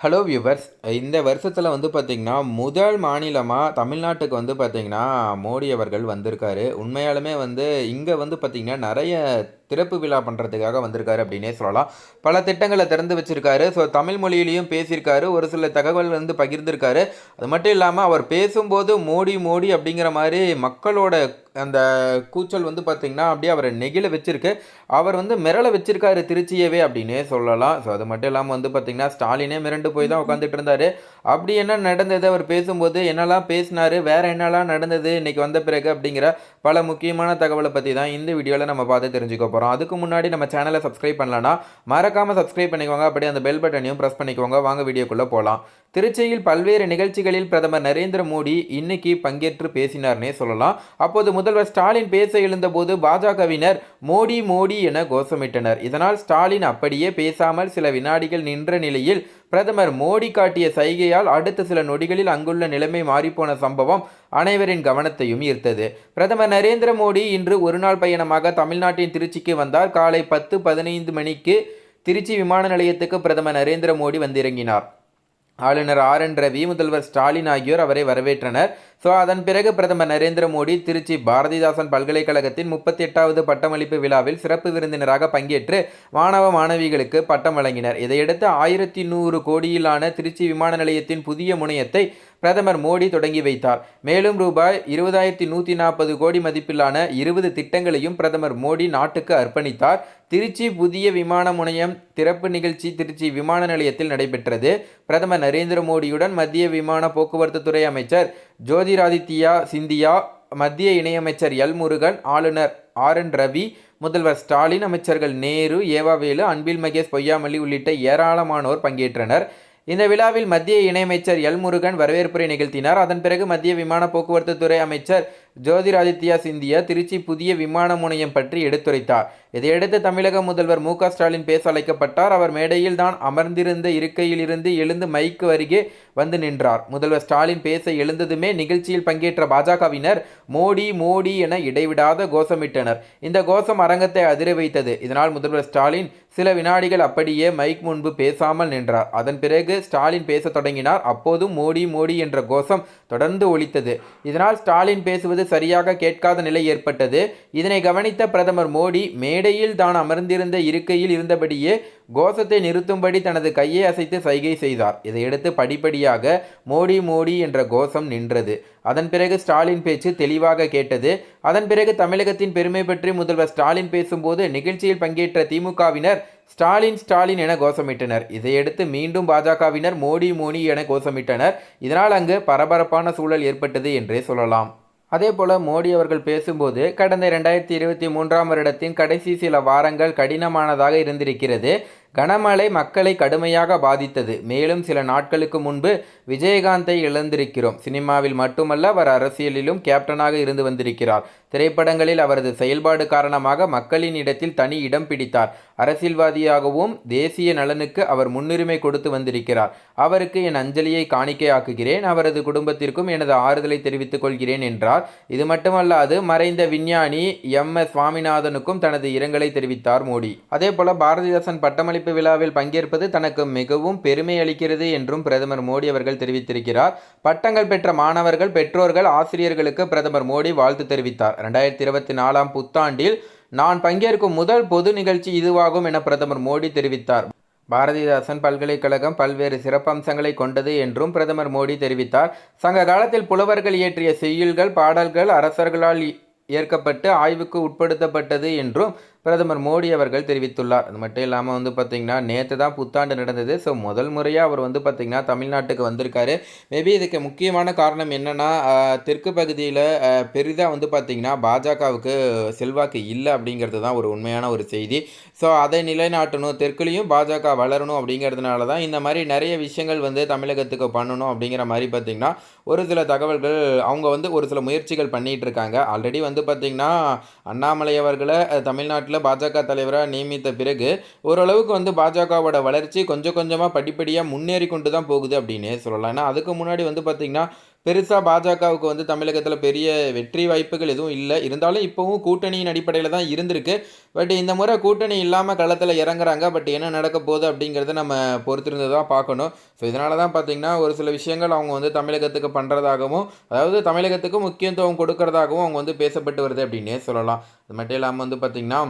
Hello viewers இந்த வருஷத்தில் வந்து பார்த்திங்கன்னா முதல் மாநிலமாக தமிழ்நாட்டுக்கு வந்து பார்த்திங்கன்னா மோடி அவர்கள் வந்திருக்காரு. உண்மையாலுமே வந்து இங்கே வந்து பார்த்திங்கன்னா நிறைய திறப்பு விழா பண்ணுறதுக்காக வந்திருக்காரு அப்படின்னே சொல்லலாம். பல திட்டங்களை திறந்து வச்சுருக்காரு. ஸோ தமிழ் மொழியிலையும் பேசியிருக்காரு. ஒரு சில தகவல் வந்து பகிர்ந்திருக்காரு. அது மட்டும் இல்லாமல் அவர் பேசும்போது மோடி மோடி அப்படிங்கிற மாதிரி மக்களோட அந்த கூச்சல் வந்து பார்த்திங்கன்னா அப்படியே அவரை நெகிழ வச்சிருக்கு. அவர் வந்து மிரள வச்சிருக்காரு திருச்சியவே அப்படின்னே சொல்லலாம். ஸோ அது மட்டும் இல்லாமல் வந்து பார்த்திங்கன்னா ஸ்டாலினே மிரண்டு போய் தான் உட்காந்துட்டு இருந்தாரு. அப்படி என்ன நடந்தது? அவர் பேசும்போது என்னெல்லாம் பேசினாரு? வேற என்னெல்லாம் நடந்தது? இன்னைக்கு வந்த பிறகு அப்படிங்கிற பல முக்கியமான தகவலை பற்றி தான் இந்த வீடியோவில் நம்ம பார்த்து தெரிஞ்சுக்க போகிறோம் அதுக்கு முன்னாடி நம்ம சேனலை சப்ஸ்கிரைப் பண்ணலன்னா மறக்காமல் சப்ஸ்கிரைப் பண்ணிக்கோங்க. அப்படியே அந்த பெல் பட்டனையும் ப்ரெஸ் பண்ணிக்கோங்க. வாங்க வீடியோக்குள்ளே போகலாம் திருச்சியில் பல்வேறு நிகழ்ச்சிகளில் பிரதமர் நரேந்திர மோடி இன்னைக்கு பங்கேற்று பேசினார்னே சொல்லலாம். அப்போது முதல்வர் ஸ்டாலின் பேச எழுந்தபோது பாஜகவினர் மோடி மோடி என கோஷமிட்டனர். இதனால் ஸ்டாலின் அப்படியே பேசாமல் சில வினாடிகள் நின்ற நிலையில் பிரதமர் மோடி காட்டிய சைகையால் அடுத்த சில நொடிகளில் அங்குள்ள நிலைமை மாறிப்போன சம்பவம் அனைவரின் கவனத்தையும் ஈர்த்தது. பிரதமர் நரேந்திர மோடி இன்று ஒருநாள் பயணமாக தமிழ்நாட்டின் திருச்சிக்கு வந்தார். காலை பத்து பதினைந்து மணிக்கு திருச்சி விமான நிலையத்துக்கு பிரதமர் நரேந்திர மோடி வந்திறங்கினார். ஆளுநர் ஆர் என் ரவி முதல்வர் ஸ்டாலின் ஆகியோர் அவரை வரவேற்றனர். ஸோ அதன் பிறகு பிரதமர் நரேந்திர மோடி திருச்சி பாரதிதாசன் பல்கலைக்கழகத்தின் முப்பத்தி எட்டாவது பட்டமளிப்பு விழாவில் சிறப்பு விருந்தினராக பங்கேற்று மாணவ மாணவிகளுக்கு பட்டம் வழங்கினர். இதையடுத்து ஆயிரத்தி நூறு கோடியிலான திருச்சி விமான நிலையத்தின் புதிய முனையத்தை பிரதமர் மோடி தொடங்கி வைத்தார். மேலும் ரூபாய் இருபதாயிரத்தி நூற்றி நாற்பது கோடி மதிப்பிலான இருபது திட்டங்களையும் பிரதமர் மோடி நாட்டுக்கு அர்ப்பணித்தார். திருச்சி புதிய விமான முனையம் திறப்பு நிகழ்ச்சி திருச்சி விமான நிலையத்தில் நடைபெற்றது. பிரதமர் நரேந்திர மோடியுடன் மத்திய விமான போக்குவரத்து துறை அமைச்சர் ஜோதிராதித்யா சிந்தியா மத்திய இணையமைச்சர் எல் முருகன் ஆளுநர் ஆர் என் ரவி முதல்வர் ஸ்டாலின் அமைச்சர்கள் நேரு ஏவாவேலு அன்பில் மகேஷ் பொய்யாமல்லி உள்ளிட்ட ஏராளமானோர் பங்கேற்றனர். இந்த விழாவில் மத்திய இணையமைச்சர் எல் முருகன் வரவேற்புரை நிகழ்த்தினார். அதன் பிறகு மத்திய விமான போக்குவரத்து துறை அமைச்சர் ஜோதிராதித்யா சிந்தியா திருச்சி புதிய விமான முனையம் பற்றி எடுத்துரைத்தார். இதையடுத்து தமிழக முதல்வர் மு ஸ்டாலின் பேச அழைக்கப்பட்டார். அவர் மேடையில் தான் அமர்ந்திருந்த இருக்கையில் இருந்து எழுந்து மைக்கு அருகே வந்து நின்றார். முதல்வர் ஸ்டாலின் பேச எழுந்ததுமே நிகழ்ச்சியில் பங்கேற்ற பாஜகவினர் மோடி மோடி என இடைவிடாத கோஷமிட்டனர். இந்த கோஷம் அரங்கத்தை அதிர வைத்தது. இதனால் முதல்வர் ஸ்டாலின் சில வினாடிகள் அப்படியே மைக் முன்பு பேசாமல் நின்றார். அதன் பிறகு ஸ்டாலின் பேச தொடங்கினார். அப்போதும் மோடி மோடி என்ற கோஷம் தொடர்ந்து ஒழித்தது இதனால் ஸ்டாலின் பேசுவது சரியாக கேட்காத நிலை ஏற்பட்டது. இதனை கவனித்த பிரதமர் மோடி மேடையில் தான் அமர்ந்திருந்த இருக்கையில் இருந்தபடியே கோஷத்தை நிறுத்தும்படி தனது கையை அசைத்து சைகை செய்தார். இதையடுத்து படிப்படியாக மோடி மோடி என்ற கோஷம் நின்றது. அதன் பிறகு ஸ்டாலின் பேச்சு தெளிவாக கேட்டது. அதன் பிறகு தமிழகத்தின் பெருமை பற்றி முதல்வர் ஸ்டாலின் பேசும்போது நிகழ்ச்சியில் பங்கேற்ற திமுகவினர் ஸ்டாலின் ஸ்டாலின் என கோஷமிட்டனர். இதையடுத்து மீண்டும் பாஜகவினர் மோடி மோடி என கோஷமிட்டனர். இதனால் அங்கு பரபரப்பான சூழல் ஏற்பட்டது என்றே சொல்லலாம். அதே போல மோடி அவர்கள் பேசும்போது கடந்த இரண்டாயிரத்தி இருபத்தி மூன்றாம் வருடத்தின் கடைசி சில வாரங்கள் கடினமானதாக இருந்திருக்கிறது. கனமழை மக்களை கடுமையாக பாதித்தது. மேலும் சில நாட்களுக்கு முன்பு விஜயகாந்தை இழந்திருக்கிறோம். சினிமாவில் மட்டுமல்ல அவர் அரசியலிலும் கேப்டனாக இருந்து வந்திருக்கிறார். திரைப்படங்களில் அவரது செயல்பாடு காரணமாக மக்களின் இடத்தில் தனி இடம் பிடித்தார். அரசியல்வாதியாகவும் தேசிய நலனுக்கு அவர் முன்னுரிமை கொடுத்து வந்திருக்கிறார். அவருக்கு என் அஞ்சலியை காணிக்கையாக்குகிறேன். அவரது குடும்பத்திற்கும் எனது ஆறுதலை தெரிவித்துக் கொள்கிறேன் என்றார். இது மட்டுமல்லாது மறைந்த விஞ்ஞானி எம். எஸ். சுவாமிநாதனுக்கும் தனது இரங்கலை தெரிவித்தார் மோடி. அதே போல பாரதிதாசன் பட்டமளி பட்டமளிப்பு விழாவில் பங்கேற்பது தனக்கு மிகவும் பெருமை அளிக்கிறது என்றும் பிரதமர் மோடி அவர்கள் தெரிவித்திருக்கிறார். பட்டங்கள் பெற்ற மாணவர்கள் பெற்றோர்கள் ஆசிரியர்களுக்கு பிரதமர் மோடி வாழ்த்து தெரிவித்தார். ரெண்டாயிரத்தி இருபத்தி நாலாம் புத்தாண்டில் நான் பங்கேற்கும் முதல் பொது நிகழ்ச்சி இதுவாகும் என பிரதமர் மோடி தெரிவித்தார். பாரதிதாசன் பல்கலைக்கழகம் பல்வேறு சிறப்பம்சங்களை கொண்டது என்றும் பிரதமர் மோடி தெரிவித்தார். சங்க காலத்தில் புலவர்கள் இயற்றிய செய்யுள்கள் பாடல்கள் அரசர்களால் ஏற்கப்பட்டு ஆய்வுக்கு உட்படுத்தப்பட்டது என்றும் பிரதமர் மோடி அவர்கள் தெரிவித்துள்ளார். அது மட்டும் இல்லாமல் வந்து பார்த்திங்கன்னா நேற்று தான் புத்தாண்டு நடந்தது. ஸோ முதல் முறையாக அவர் வந்து பார்த்திங்கன்னா தமிழ்நாட்டுக்கு வந்திருக்காரு. மேபி இதுக்கு முக்கியமான காரணம் என்னென்னா தெற்கு பகுதியில் பெரிதாக வந்து பார்த்திங்கன்னா பாஜகவுக்கு செல்வாக்கு இல்லை அப்படிங்கிறது தான் ஒரு உண்மையான ஒரு செய்தி. ஸோ அதை நிலைநாட்டணும் தெற்குலேயும் பாஜக வளரணும் அப்படிங்கிறதுனால தான் இந்த மாதிரி நிறைய விஷயங்கள் வந்து தமிழகத்துக்கு பண்ணணும் அப்படிங்கிற மாதிரி பார்த்திங்கன்னா ஒரு சில தகவல்கள் அவங்க வந்து ஒரு சில முயற்சிகள் பண்ணிகிட்டு இருக்காங்க. ஆல்ரெடி வந்து பார்த்திங்கன்னா அண்ணாமலை அவர்களை தமிழ்நாட்டில் தமிழ்நாட்டில் பாஜக தலைவராக நியமித்த பிறகு ஓரளவுக்கு வந்து பாஜகவோட வளர்ச்சி கொஞ்சம் கொஞ்சமாக படிப்படியாக முன்னேறி கொண்டு தான் போகுது அப்படின்னே சொல்லலாம். ஏன்னா அதுக்கு முன்னாடி வந்து பார்த்திங்கன்னா பெருசாக பாஜகவுக்கு வந்து தமிழகத்தில் பெரிய வெற்றி வாய்ப்புகள் எதுவும் இல்லை. இருந்தாலும் இப்போவும் கூட்டணியின் அடிப்படையில் தான் இருந்திருக்கு. பட் இந்த முறை கூட்டணி இல்லாமல் களத்தில் இறங்குறாங்க. பட் என்ன நடக்க போகுது அப்படிங்கிறத நம்ம பொறுத்திருந்து தான் பார்க்கணும். ஸோ இதனால தான் பார்த்தீங்கன்னா ஒரு சில விஷயங்கள் அவங்க வந்து தமிழகத்துக்கு பண்ணுறதாகவும் அதாவது தமிழகத்துக்கு முக்கியத்துவம் கொடுக்கறதாகவும் அவங்க வந்து பேசப்பட்டு வருது அப்படின்னே சொல்லலாம். அது மட்டும் இல்லாமல் வந்து பார்த்திங்கன்னா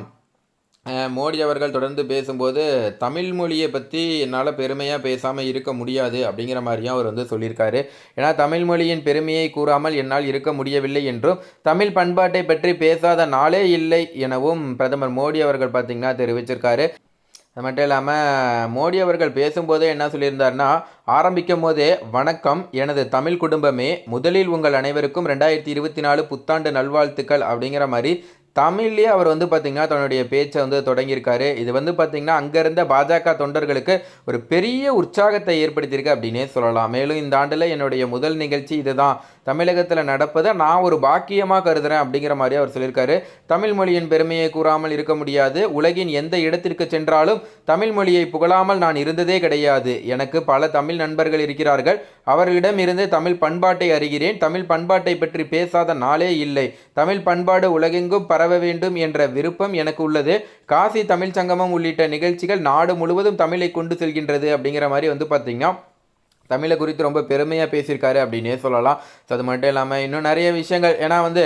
மோடி அவர்கள் தொடர்ந்து பேசும்போது தமிழ் மொழியை பற்றி என்னால் பெருமையாக பேசாமல் இருக்க முடியாது அப்படிங்கிற மாதிரியும் அவர் வந்து சொல்லியிருக்காரு. ஏன்னா தமிழ் மொழியின் பெருமையை கூறாமல் என்னால் இருக்க முடியவில்லை என்றும் தமிழ் பண்பாட்டை பற்றி பேசாத நாளே இல்லை எனவும் பிரதமர் மோடி அவர்கள் பார்த்திங்கன்னா தெரிவிச்சிருக்காரு. அது மட்டும் இல்லாமல் மோடி அவர்கள் பேசும்போதே என்ன சொல்லியிருந்தாருன்னா ஆரம்பிக்கும் போதே வணக்கம் எனது தமிழ் குடும்பமே முதலில் உங்கள் அனைவருக்கும் ரெண்டாயிரத்தி இருபத்தி நாலு புத்தாண்டு நல்வாழ்த்துக்கள் அப்படிங்கிற மாதிரி தமிழ்லேயே அவர் வந்து பார்த்திங்கன்னா தன்னுடைய பேச்சை வந்து தொடங்கியிருக்காரு. இது வந்து பார்த்திங்கன்னா அங்கே இருந்த பாஜக தொண்டர்களுக்கு ஒரு பெரிய உற்சாகத்தை ஏற்படுத்தியிருக்கு அப்படின்னே சொல்லலாம். மேலும் இந்த ஆண்டில் என்னுடைய முதல் நிகழ்ச்சி இதுதான். தமிழகத்தில் நடப்பதை நான் ஒரு பாக்கியமாக கருதுறேன் அப்படிங்கிற மாதிரி அவர் சொல்லியிருக்காரு. தமிழ் மொழியின் பெருமையை கூறாமல் இருக்க முடியாது. உலகின் எந்த இடத்திற்கு சென்றாலும் தமிழ் மொழியை புகழாமல் நான் இருந்ததே கிடையாது. எனக்கு பல தமிழ் நண்பர்கள் இருக்கிறார்கள். அவர்களிடம் இருந்து தமிழ் பண்பாட்டை அறிகிறேன். தமிழ் பண்பாட்டை பற்றி பேசாத நாளே இல்லை. தமிழ் பண்பாடு உலகெங்கும் பரவ வேண்டும் என்ற விருப்பம் எனக்கு உள்ளது. காசி தமிழ் சங்கமம் உள்ளிட்ட நிகழ்ச்சிகள் நாடு முழுவதும் தமிழை கொண்டு செல்கின்றது அப்படிங்கிற மாதிரி வந்து பார்த்திங்கன்னா தமிழை குறித்து ரொம்ப பெருமையாக பேசியிருக்காரு அப்படின்னே சொல்லலாம். ஸோ அது மட்டும் இல்லாமல் இன்னும் நிறைய விஷயங்கள். ஏன்னா வந்து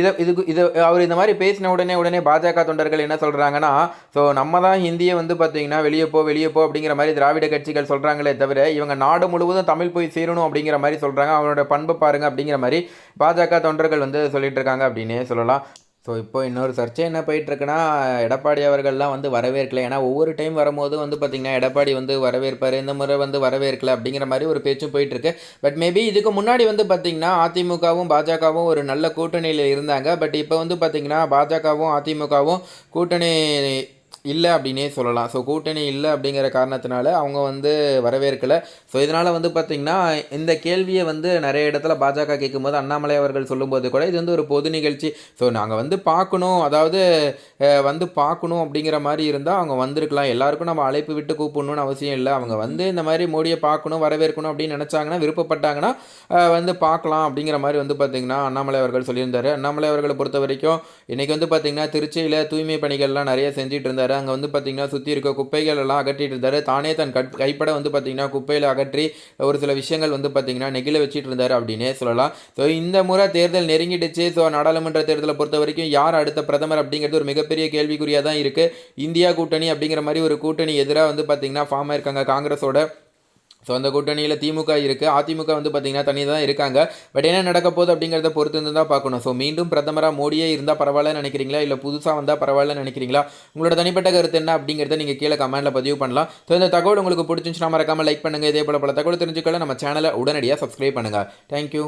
இதை இதுக்கு இது அவர் இந்த மாதிரி பேசின உடனே உடனே பாஜக தொண்டர்கள் என்ன சொல்கிறாங்கன்னா ஸோ நம்ம தான் ஹிந்தியை வந்து பார்த்திங்கன்னா வெளியே போ வெளியே போ அப்படிங்கிற மாதிரி திராவிட கட்சிகள் சொல்கிறாங்களே தவிர இவங்க நாடு முழுவதும் தமிழ் போய் சேரணும் அப்படிங்கிற மாதிரி சொல்கிறாங்க அவனோட பண்பை பாருங்கள் அப்படிங்கிற மாதிரி பாஜக தொண்டர்கள் வந்து சொல்லிட்டு இருக்காங்க அப்படின்னே சொல்லலாம். ஸோ இப்போ இன்னொரு சர்ச்சை என்ன போயிட்டுருக்குன்னா எடப்பாடி அவர்கள்லாம் வந்து வரவேற்கல. ஏன்னா ஒவ்வொரு டைம் வரும்போது வந்து பார்த்திங்கன்னா எடப்பாடி வந்து வரவேற்பார் இந்த முறை வந்து வரவேற்கல அப்படிங்கிற மாதிரி ஒரு பேச்சும் போயிட்டுருக்கு. பட் மேபி இதுக்கு முன்னாடி வந்து பார்த்திங்கன்னா அதிமுகவும் பாஜகவும் ஒரு நல்ல கூட்டணியில் இருந்தாங்க. பட் இப்போ வந்து பார்த்திங்கன்னா பாஜகவும் அதிமுகவும் கூட்டணி இல்லை அப்படின்னே சொல்லலாம். ஸோ கூட்டணி இல்லை அப்படிங்கிற காரணத்தினால அவங்க வந்து வரவேற்கலை. ஸோ இதனால் வந்து பார்த்திங்கன்னா இந்த கேள்வியை வந்து நிறைய இடத்துல பாஜக கேட்கும்போது அண்ணாமலை அவர்கள் சொல்லும்போது கூட இது வந்து ஒரு பொது நிகழ்ச்சி. ஸோ நாங்கள் வந்து பார்க்கணும் அதாவது வந்து பார்க்கணும் அப்படிங்கிற மாதிரி இருந்தால் அவங்க வந்திருக்கலாம். எல்லாருக்கும் நம்ம அழைப்பு விட்டு கூப்பிடணும்னு அவசியம் இல்லை. அவங்க வந்து இந்த மாதிரி மோடியை பார்க்கணும் வரவேற்கணும் அப்படின்னு நினச்சாங்கன்னா விருப்பப்பட்டாங்கன்னா வந்து பார்க்கலாம் அப்படிங்கிற மாதிரி வந்து பார்த்திங்கன்னா அண்ணாமலை அவர்கள் சொல்லியிருந்தார். அண்ணாமலை அவர்களை பொறுத்த வரைக்கும் இன்றைக்கி வந்து பார்த்திங்கன்னா திருச்சியில் தூய்மை பணிகள்லாம் நிறைய செஞ்சுட்டு இருந்தார். அங்கே வந்து பார்த்திங்கன்னா சுற்றி இருக்க குப்பைகள் எல்லாம் அகற்றிட்டு இருந்தார். தானே தன் கட் கைப்பட வந்து பார்த்திங்கன்னா குப்பையில் அகற்றி ஒரு சில விஷயங்கள் வந்து பார்த்திங்கன்னா நெகிழ வச்சுட்டு இருந்தார் அப்படின்னே சொல்லலாம். ஸோ இந்த முறை தேர்தல் நெருங்கிடுச்சு. ஸோ நாடாளுமன்ற தேர்தலை பொறுத்த வரைக்கும் யார் அடுத்த பிரதமர் அப்படிங்கிறது ஒரு மிகப்பெரிய கேள்விக்குறியாக தான் இருக்குது இந்தியா கூட்டணி அப்படிங்கிற மாதிரி ஒரு கூட்டணி எதிராக வந்து பார்த்திங்கன்னா ஃபார்ம் ஆயிருக்காங்க காங்கிரஸோட. ஸோ அந்த கூட்டணியில் திமுக இருக்குது அதிமுக வந்து பார்த்திங்கன்னா தனியாக தான் இருக்காங்க. பட் என்ன நடக்க போகுது அப்படிங்கிறத பொறுத்து இருந்து தான் பார்க்கணும். ஸோ மீண்டும் பிரதமராக மோடியே இருந்தால் பரவாயில்ல நினைக்கிறீங்களா? இல்லை புதுசாக வந்தால் பரவாயில்ல நினைக்கிறீங்களா? உங்களோட தனிப்பட்ட கருத்து என்ன அப்படிங்கிறத நீங்கள் கீழே கமெண்ட்டில் பதிவு பண்ணலாம். ஸோ இந்த தகவல் உங்களுக்கு பிடிச்சிச்சுன்னா மறக்காமல் லைக் பண்ணுங்கள் இதே போல் பல தகவல் தெரிஞ்சுக்கல நம்ம சேனலை உடனடியாக சப்ஸ்கிரைப் பண்ணுங்கள் தேங்க்யூ